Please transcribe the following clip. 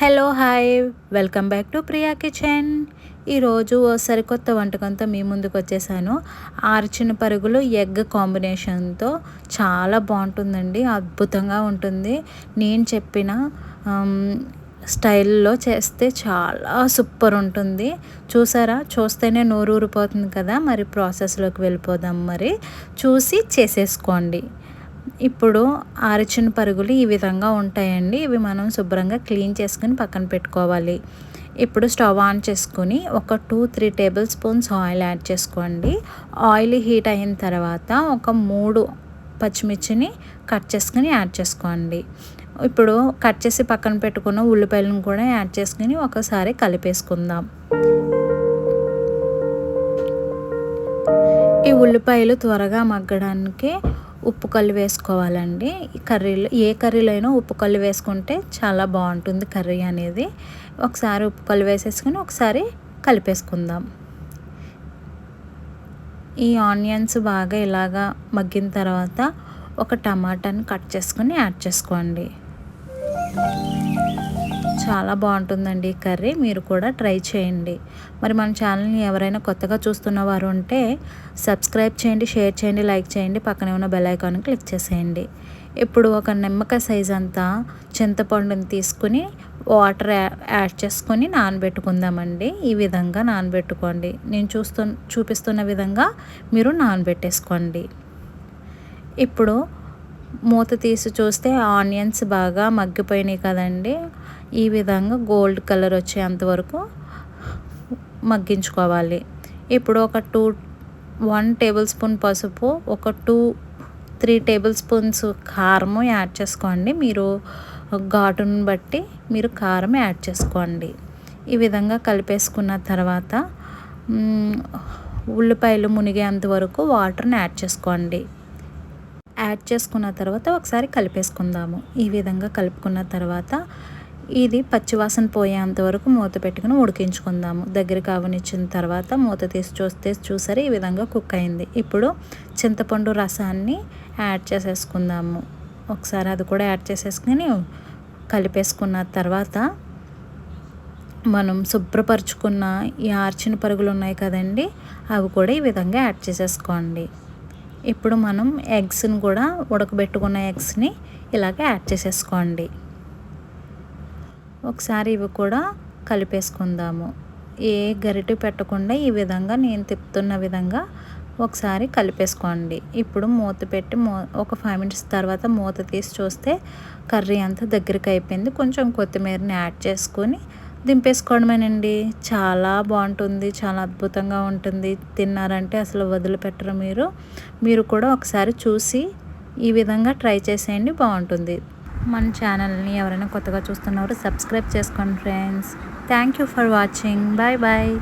Hello hi welcome back to Priya kitchen ఈరోజు ఓ సరికొత్త వంటకంతో మీ ముందుకు వచ్చేసాను. ఆర్చిన పరుగులు ఎగ్ కాంబినేషన్తో చాలా బాగుంటుందండి. అద్భుతంగా ఉంటుంది. నేను చెప్పిన స్టైల్లో చేస్తే చాలా సూపర్ ఉంటుంది. చూసారా? చూస్తేనే నోరు ఊరిపోతుంది కదా. మరి ప్రాసెస్లోకి వెళ్ళిపోదాం మరి. చూసి చేసేసుకోండి. ఇప్పుడు ఆరిచిన పరుగులు ఈ విధంగా ఉంటాయండి. ఇవి మనం శుభ్రంగా క్లీన్ చేసుకుని పక్కన పెట్టుకోవాలి. ఇప్పుడు స్టవ్ ఆన్ చేసుకొని ఒక two three tablespoons oil add చేసుకోండి. ఆయిల్ హీట్ అయిన తర్వాత ఒక మూడు పచ్చిమిర్చిని కట్ చేసుకుని యాడ్ చేసుకోండి. ఇప్పుడు కట్ చేసి పక్కన పెట్టుకున్న ఉల్లిపాయలను కూడా యాడ్ చేసుకుని ఒకసారి కలిపేసుకుందాం. ఈ ఉల్లిపాయలు త్వరగా మగ్గడానికి ఉప్పు కళ్ళు వేసుకోవాలండి. కర్రీలో ఏ కర్రీలో అయినా ఉప్పు కళ్ళు వేసుకుంటే చాలా బాగుంటుంది కర్రీ అనేది. ఒకసారి ఉప్పు కళ్ళు వేసేసుకుని ఒకసారి కలిపేసుకుందాం. ఈ ఆనియన్స్ బాగా ఇలాగా మగ్గిన తర్వాత ఒక టమాటాని కట్ చేసుకుని యాడ్ చేసుకోండి. చాలా బాగుంటుందండి ఈ కర్రీ. మీరు కూడా ట్రై చేయండి. మరి మన ఛానల్ని ఎవరైనా కొత్తగా చూస్తున్న వారు ఉంటే సబ్స్క్రైబ్ చేయండి షేర్ చేయండి లైక్ చేయండి. పక్కనే ఉన్న బెల్ ఐకాన్ క్లిక్ చేసేయండి. ఇప్పుడు ఒక నిమ్మకాయ సైజ్ అంతా చింతపండుని తీసుకుని వాటర్ యాడ్ చేసుకొని నానబెట్టుకుందామండి. ఈ విధంగా నానబెట్టుకోండి. నేను చూస్తు చూపిస్తున్న విధంగా మీరు నానబెట్టేసుకోండి. ఇప్పుడు మూత తీసి చూస్తే ఆనియన్స్ బాగా మగ్గిపోయినాయి కదండి. ఈ విధంగా గోల్డ్ కలర్ వచ్చేంత వరకు మగ్గించుకోవాలి. ఇప్పుడు ఒక టూ వన్ టేబుల్ స్పూన్ పసుపు ఒక టూ త్రీ టేబుల్ స్పూన్స్ కారము యాడ్ చేసుకోండి. మీరు ఘాటును బట్టి మీరు కారం యాడ్ చేసుకోండి. ఈ విధంగా కలిపేసుకున్న తర్వాత ఉల్లిపాయలు మునిగేంత వరకు వాటర్ని యాడ్ చేసుకోండి. యాడ్ చేసుకున్న తర్వాత ఒకసారి కలిపేసుకుందాము. ఈ విధంగా కలుపుకున్న తర్వాత ఇది పచ్చివాసన పోయేంత వరకు మూత పెట్టుకుని ఉడికించుకుందాము. దగ్గర కావనిచ్చిన తర్వాత మూత తీసి చూస్తే చూసారు ఈ విధంగా కుక్ అయింది. ఇప్పుడు చింతపండు రసాన్ని యాడ్ చేసేసుకుందాము. ఒకసారి అది కూడా యాడ్ చేసేసుకుని కలిపేసుకున్న తర్వాత మనం శుభ్రపరుచుకున్న ఈ ఆర్చిన పరుగులు ఉన్నాయి కదండి అవి కూడా ఈ విధంగా యాడ్ చేసేసుకోండి. ఇప్పుడు మనం ఎగ్స్ని కూడా ఉడకబెట్టుకున్న ఎగ్స్ని ఇలాగ యాడ్ చేసేసుకోండి. ఒకసారి ఇవి కూడా కలిపేసుకుందాము. ఏ గరిటె పెట్టకుండా ఈ విధంగా నేను తిప్పుతున్న విధంగా ఒకసారి కలిపేసుకోండి. ఇప్పుడు మూత పెట్టి మూ ఒక ఫైవ్ మినిట్స్ తర్వాత మూత తీసి చూస్తే కర్రీ అంతా దగ్గరికి అయిపోయింది. కొంచెం కొత్తిమీరని యాడ్ చేసుకొని దింపేసుకోవడమేనండి చాలా బాగుంటుంది చాలా అద్భుతంగా ఉంటుంది. తిన్నారంటే అసలు వదిలిపెట్టరు మీరు. మీరు కూడా ఒకసారి చూసి ఈ విధంగా ట్రై చేసేయండి బాగుంటుంది. మన ఛానల్ని ఎవరైనా కొత్తగా చూస్తున్నారు సబ్స్క్రైబ్ చేసుకోండి friends thank you for watching bye bye